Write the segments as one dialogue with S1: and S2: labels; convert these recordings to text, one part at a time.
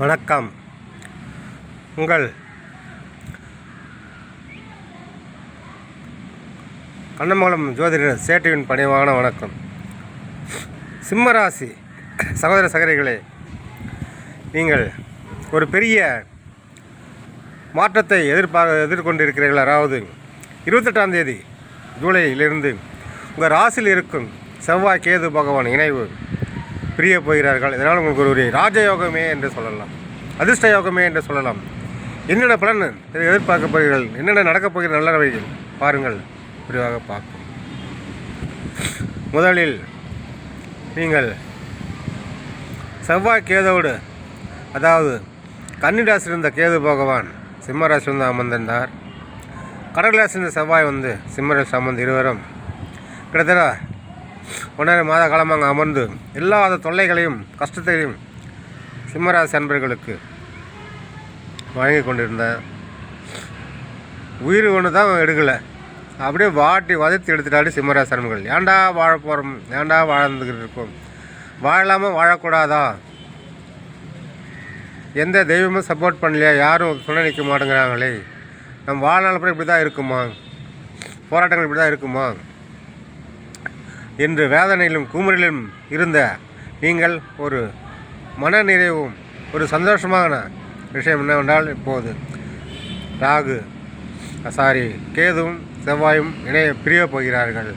S1: வணக்கம். உங்கள் கண்ணமங்கலம் ஜோதிடர் சேட்டுவின் பணிவான வணக்கம். சிம்மராசி சகோதர சகோதரிகளே நீங்கள் ஒரு பெரிய மாற்றத்தை எதிர்பார்க்க எதிர்கொண்டிருக்கிறீர்கள். அதாவது இருபத்தெட்டாம் தேதி ஜூலையிலிருந்து உங்கள் ராசியில் இருக்கும் செவ்வாய் கேது பகவான் இணைவு. பிரிய போகிறார்கள். இதனால் உங்களுக்கு ஒரு ராஜயோகமே என்று சொல்லலாம். அதிர்ஷ்ட யோகமே என்று சொல்லலாம். என்னென்ன பலன் எதிர்பார்க்கப்படுகிறீர்கள்? என்னென்ன நடக்கப் போகிற நல்லவைகள் பாருங்கள். விரிவாக பார்ப்போம். முதலில் நீங்கள் செவ்வாய் கேதோடு அதாவது கன்னிராசி இருந்த கேது பகவான் சிம்மராசி வந்து அமர்ந்திருந்தார். கடகராசி இருந்த செவ்வாய் வந்து சிம்மராசி அமர்ந்து இருவரும். கிட்டத்தட்ட ஒன்றரை மாத காலமாக அமர்ந்து எல்லா தொல்லைகளையும் கஷ்டத்தையும் சிம்மராசி அன்பர்களுக்கு வழங்கி கொண்டிருந்தேன் உயிர் ஒன்று தான் எடுக்கலை. அப்படியே வாட்டி வதத்தி எடுத்துட்டாலே சிம்மராசி அன்பர்கள். ஏன்டா வாழ போகிறோம் ஏன்டா வாழ்ந்துக்கிட்டு இருக்கோம்? வாழலாமா வாழக்கூடாதா? எந்த தெய்வமும் சப்போர்ட் பண்ணலையா? யாரும் துணை நிற்க மாட்டேங்கிறாங்களே. நம்ம வாழ்நாள் அப்புறம் இப்படி தான் இருக்குமா? போராட்டங்கள் இப்படி தான் இருக்குமா? என்று வேதனையிலும் குமுறிலும் இருந்த நீங்கள் ஒரு மன நிறைவும் ஒரு சந்தோஷமான விஷயம் என்னவென்றால் இப்போது ராகு சாரி கேதுவும் செவ்வாயும் இணைய பிரிய போகிறார்கள்.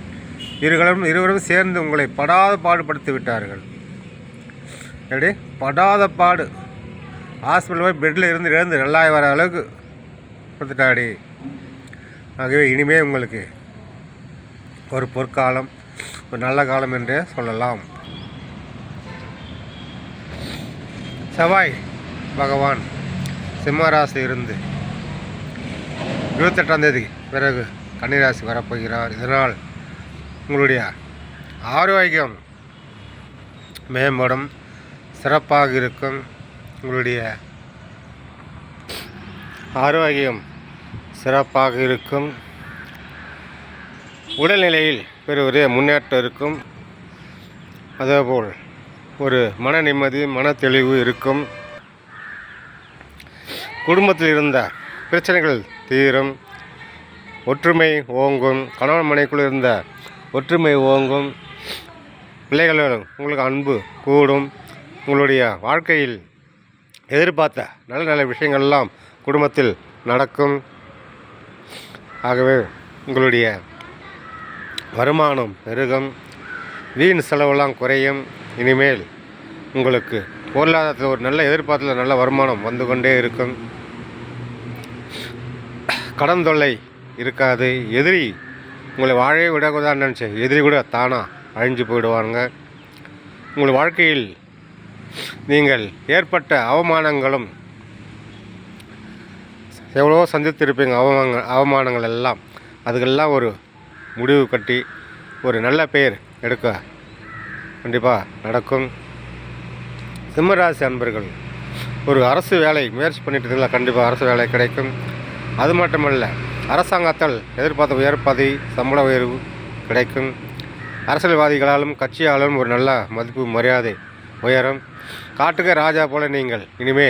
S1: இருவரும் இருவரும் சேர்ந்து உங்களை படாத பாடுபடுத்தி விட்டார்கள். எப்படி? படாத பாடு. ஹாஸ்பிட்டல் போய் பெட்டில் இருந்து இழந்து நல்லாய் வர அளவுக்கு கொடுத்துட்டாடி. ஆகவே இனிமே உங்களுக்கு ஒரு பொற்காலம் ஒரு நல்ல காலம் என்றே சொல்லலாம். செவ்வாய் பகவான் சிம்மராசி இருந்து இருபத்தெட்டாம் தேதி பிறகு கன்னிராசி வரப்போகிறார். இதனால் உங்களுடைய ஆரோக்கியம் மேம்படும் சிறப்பாக இருக்கும். உங்களுடைய ஆரோக்கியம் சிறப்பாக இருக்கும். உடல்நிலையில் பெரிய முன்னேற்றம் இருக்கும் அதேபோல் ஒரு மன நிம்மதி மன தெளிவு இருக்கும். குடும்பத்தில் இருந்த பிரச்சனைகள் தீரும். ஒற்றுமை ஓங்கும். கணவன் மனைக்குள் இருந்த ஒற்றுமை ஓங்கும். பிள்ளைகளும் உங்களுக்கு அன்பு கூடும். உங்களுடைய வாழ்க்கையில் எதிர்பார்த்த நல்ல நல்ல விஷயங்கள்லாம் குடும்பத்தில் நடக்கும். ஆகவே உங்களுடைய வருமானம் பெருகும் வீண் செலவெல்லாம் குறையும். இனிமேல் உங்களுக்கு பொருளாதாரத்தில் ஒரு நல்ல எதிர்பார்த்தில் நல்ல வருமானம் வந்து கொண்டே இருக்கும். கடன் தொல்லை இருக்காது. எதிரி உங்களை வாழவே விடக்கூடாதுன்னு நினச்சேன். எதிரி கூட தானாக அழிஞ்சு போயிடுவாங்க. உங்கள் வாழ்க்கையில் நீங்கள் ஏற்பட்ட அவமானங்களும் எவ்வளோ சந்தித்திருப்பீங்க அவமான அவமானங்கள் எல்லாம். அதுக்கெல்லாம் ஒரு முடிவு கட்டி ஒரு நல்ல பெயர் எடுக்க கண்டிப்பாக நடக்கும். சிம்மராசி அன்பர்கள் ஒரு அரசு வேலை முயற்சி பண்ணிட்டு இருந்தால் கண்டிப்பாக அரசு வேலை கிடைக்கும். அது மட்டுமல்ல அரசாங்கத்தால் எதிர்பார்த்த உயர் பதவி சம்பள உயர்வு கிடைக்கும். அரசியல்வாதிகளாலும் கட்சியாலும் ஒரு நல்ல மதிப்பு மரியாதை உயரும். காட்டுக்கு ராஜா போல நீங்கள். இனிமே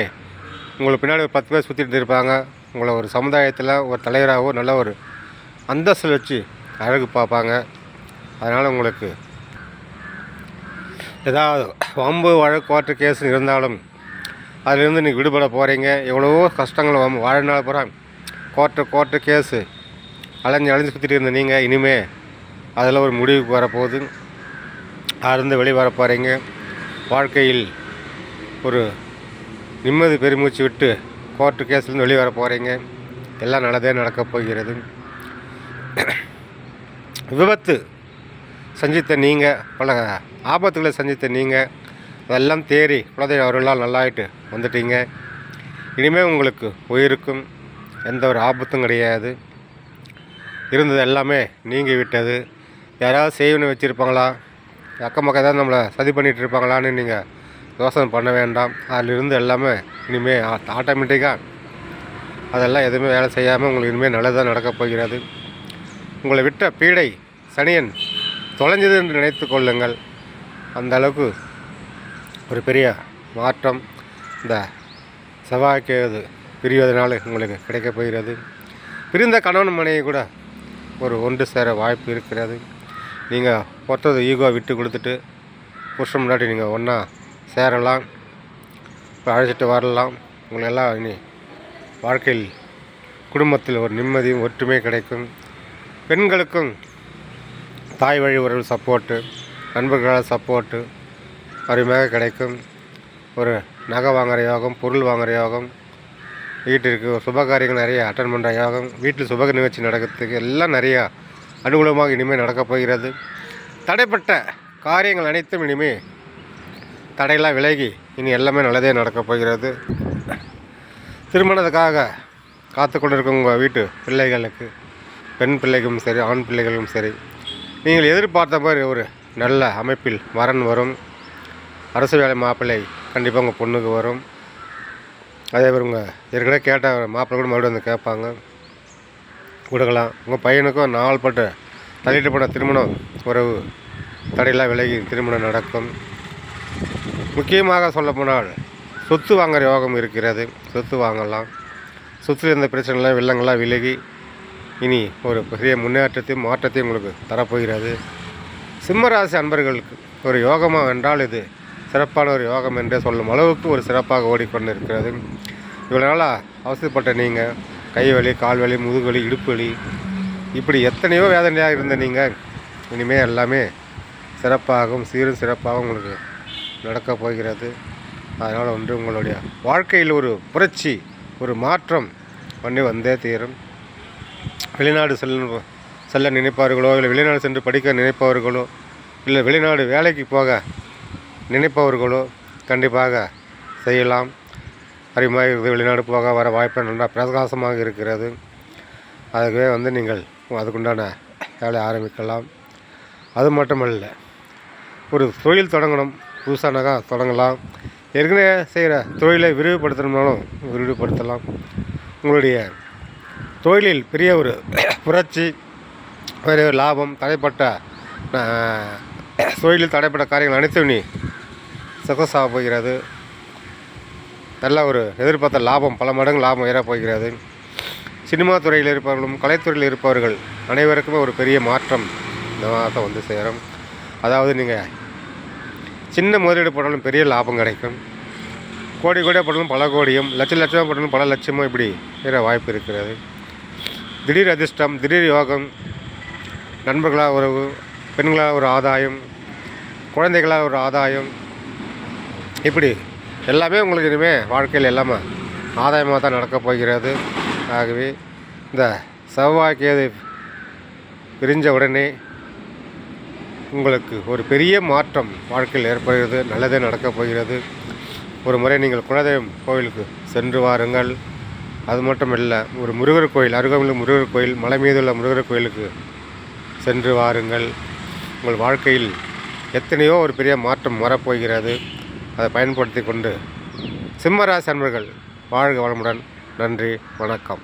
S1: உங்களுக்கு பின்னாடி ஒரு பத்து பேர் சுற்றிட்டு இருப்பாங்க. உங்களை ஒரு சமுதாயத்தில் ஒரு தலைவராகவோ நல்ல ஒரு அந்தஸ்தில் வச்சு அழகு பார்ப்பாங்க. அதனால் உங்களுக்கு ஏதாவது வம்பு வழக்கு கோர்ட்டு கேஸ் இருந்தாலும் அதிலிருந்து நீங்கள் விடுபட போகிறீங்க எவ்வளவோ கஷ்டங்கள் வம் வாழ்நாள் பூரா கோர்ட்டு கோர்ட்டு கேஸு அலைஞ்சு அலைஞ்சு சுற்றிட்டு இருந்த நீங்கள் இனிமே அதில் ஒரு முடிவுக்கு வரப்போகுது அதிலிருந்து வெளியே வர போகிறீங்க வாழ்க்கையில் ஒரு நிம்மதி பெருமூச்சு விட்டு கோர்ட்டு கேஸ்லேருந்து வெளியே வர போகிறீங்க எல்லாம் நல்லதே நடக்கப் போகிறது. விபத்து. சந்தித்த நீங்கள் பல ஆபத்துகளை சந்தித்த நீங்கள் அதெல்லாம் தேறி குலதெய்வ அவர்களால் நல்லாயிட்டு வந்துட்டீங்க. இனிமேல் உங்களுக்கு உயிருக்கும். எந்த ஒரு ஆபத்தும் கிடையாது. இருந்தது எல்லாமே நீங்கி விட்டது. யாராவது செய்வனு வச்சுருப்பாங்களா? அக்கம் பக்கம் ஏதாவது நம்மளை சதி பண்ணிகிட்டு இருப்பாங்களான்னு நீங்கள் யோசனை பண்ண வேண்டாம். அதிலிருந்து எல்லாமே இனிமேல் ஆட்டோமேட்டிக்காக அதெல்லாம் எதுவுமே வேலை செய்யாமல் உங்களுக்கு இனிமேல் நல்லதாக நடக்கப் போகிறது. உங்களை விட்ட பீடை சனியன் தொலைஞ்சது என்று நினைத்து கொள்ளுங்கள். அந்த அளவுக்கு ஒரு பெரிய மாற்றம் இந்த செவ்வாய்க்கு பிரிவதனால் உங்களுக்கு கிடைக்கப் போகிறது. பிரிந்த கணவன் மனைவி கூட ஒரு ஒன்று சேர வாய்ப்பு இருக்கிறது. நீங்கள் மொத்தது ஈகோ விட்டு கொடுத்துட்டு புருஷன் முன்னாடி நீங்கள் ஒன்றா சேரலாம். இப்போ அழைச்சிட்டு வரலாம். உங்களை எல்லாம் இனி வாழ்க்கையில் குடும்பத்தில் ஒரு நிம்மதியும் ஒற்றுமை கிடைக்கும். பெண்களுக்கும் தாய் வழி உறவு சப்போர்ட்டு நண்பர்களால் சப்போர்ட்டு அருமையாக கிடைக்கும். ஒரு நகை வாங்குகிற யோகம் பொருள் வாங்குகிற யோகம் வீட்டிற்கு ஒரு சுப காரியங்கள் நிறைய அட்டன் பண்ணுற யோகம் வீட்டில் சுப நிகழ்ச்சி நடக்கிறதுக்கு எல்லாம் நிறையா அனுகூலமாக இனிமேல் நடக்கப் போகிறது. தடைப்பட்ட காரியங்கள் அனைத்தும் இனிமேல் தடையெல்லாம் விலகி இனி எல்லாமே நல்லதே நடக்கப் போகிறது. திருமணத்துக்காக காத்து கொண்டிருக்கும் உங்கள் வீட்டு பிள்ளைகளுக்கு பெண் பிள்ளைகளும் சரி ஆண் பிள்ளைகளும் சரி நீங்கள் எதிர்பார்த்த மாதிரி ஒரு நல்ல அமைப்பில் வரன் வரும். அரசு வேலை மாப்பிள்ளை கண்டிப்பாக உங்கள் பொண்ணுக்கு வரும். அதே மாதிரி உங்கள் ஏற்கனவே கேட்ட மாப்பிள்ளை கூட மறுபடியும் வந்து கேட்பாங்க. கொடுக்கலாம். உங்கள் பையனுக்கும் நாள்பட்ட தள்ளிட்டு போன திருமணம் உறவு தடையெல்லாம் விலகி திருமணம் நடக்கும். முக்கியமாக சொல்லப்போனால் சொத்து வாங்குற யோகம் இருக்கிறது. சொத்து வாங்கலாம். சொத்தில் இருந்த பிரச்சனைலாம் வெள்ளங்கள்லாம் விலகி இனி ஒரு பெரிய முன்னேற்றத்தையும் மாற்றத்தையும் உங்களுக்கு தரப்போகிறது. சிம்மராசி அன்பர்களுக்கு ஒரு யோகமாக என்றால் இது சிறப்பான ஒரு யோகம் என்றே சொல்லும் அளவுக்கு ஒரு சிறப்பாக ஓடிக்கொண்டு இருக்கிறது இவ்வளோ நாளாக அவசியப்பட்ட நீங்கள் கை வலி கால் வலி முதுகு வலி இடுப்பு வலி இப்படி எத்தனையோ வேதனையாக இருந்த நீங்கள் இனிமேல் எல்லாமே சிறப்பாகவும் சீரும் சிறப்பாகவும் உங்களுக்கு நடக்கப் போகிறது. அதனால் வந்து உங்களுடைய வாழ்க்கையில் ஒரு புரட்சி ஒரு மாற்றம் பண்ணி வந்தே தீரும். வெளிநாடு செல்ல செல்ல நினைப்பவர்களோ இல்லை வெளிநாடு சென்று படிக்க நினைப்பவர்களோ இல்லை வெளிநாடு வேலைக்கு போக நினைப்பவர்களோ கண்டிப்பாக செய்யலாம். அறிமுகமாக இருக்குது வெளிநாடு போக வர வாய்ப்பு நல்லா பிரகாசமாக இருக்கிறது. அதுவே வந்து நீங்கள் அதுக்குண்டான வேலையை ஆரம்பிக்கலாம். அது மட்டுமல்ல ஒரு தொழில் தொடங்கணும். புதுசானாக தொடங்கலாம். ஏற்கனவே செய்கிற தொழிலை விரிவுபடுத்தணும்னாலும் விரிவுபடுத்தலாம். உங்களுடைய தொழிலில் பெரிய ஒரு புரட்சி பெரிய ஒரு லாபம் தடைப்பட்ட தொழிலில் தடைப்பட்ட காரியங்கள் அனைத்தும் நீ சக்ஸஸ் ஆக போகிறது. நல்ல ஒரு எதிர்பார்த்த லாபம் பல மடங்கு லாபம் ஏறப்போகிறது சினிமா துறையில் இருப்பவர்களும் கலைத்துறையில் இருப்பவர்கள் அனைவருக்குமே ஒரு பெரிய மாற்றம் இந்த மாதம் வந்து சேரும். அதாவது நீங்கள் சின்ன முதலீடு போட்டாலும் பெரிய லாபம் கிடைக்கும். கோடி கோடியாக போட்டாலும் பல கோடியும் லட்ச லட்சமாக போட்டாலும் பல லட்சமும் இப்படி ஏற வாய்ப்பு இருக்கிறது. திடீர் அதிர்ஷ்டம் திடீர் யோகம் நண்பர்களாக உறவு பெண்களாக ஒரு ஆதாயம் குழந்தைகளாக ஒரு ஆதாயம். இப்படி எல்லாமே உங்களுக்கு இனிமேல் வாழ்க்கையில் எல்லாமே ஆதாயமாக தான் நடக்கப் போகிறது. ஆகவே இந்த செவ்வாய்க்கேது பிரிஞ்ச உடனே உங்களுக்கு ஒரு பெரிய மாற்றம் வாழ்க்கையில் ஏற்படுகிறது நல்லதே நடக்கப் போகிறது. ஒரு முறை நீங்கள் குலதெய்வம் கோவிலுக்கு சென்று வாருங்கள். அது மட்டும் இல்லை ஒரு முருகர் கோயில் அருகாமையில் முருகர் கோயில் மலை மீது உள்ள முருகர் கோயிலுக்கு சென்று வாருங்கள். உங்கள் வாழ்க்கையில் எத்தனையோ ஒரு பெரிய மாற்றம் வரப்போகிறது. அதை பயன்படுத்தி கொண்டு சிம்மராசி அன்பர்கள் வாழ்க வளமுடன். நன்றி வணக்கம்.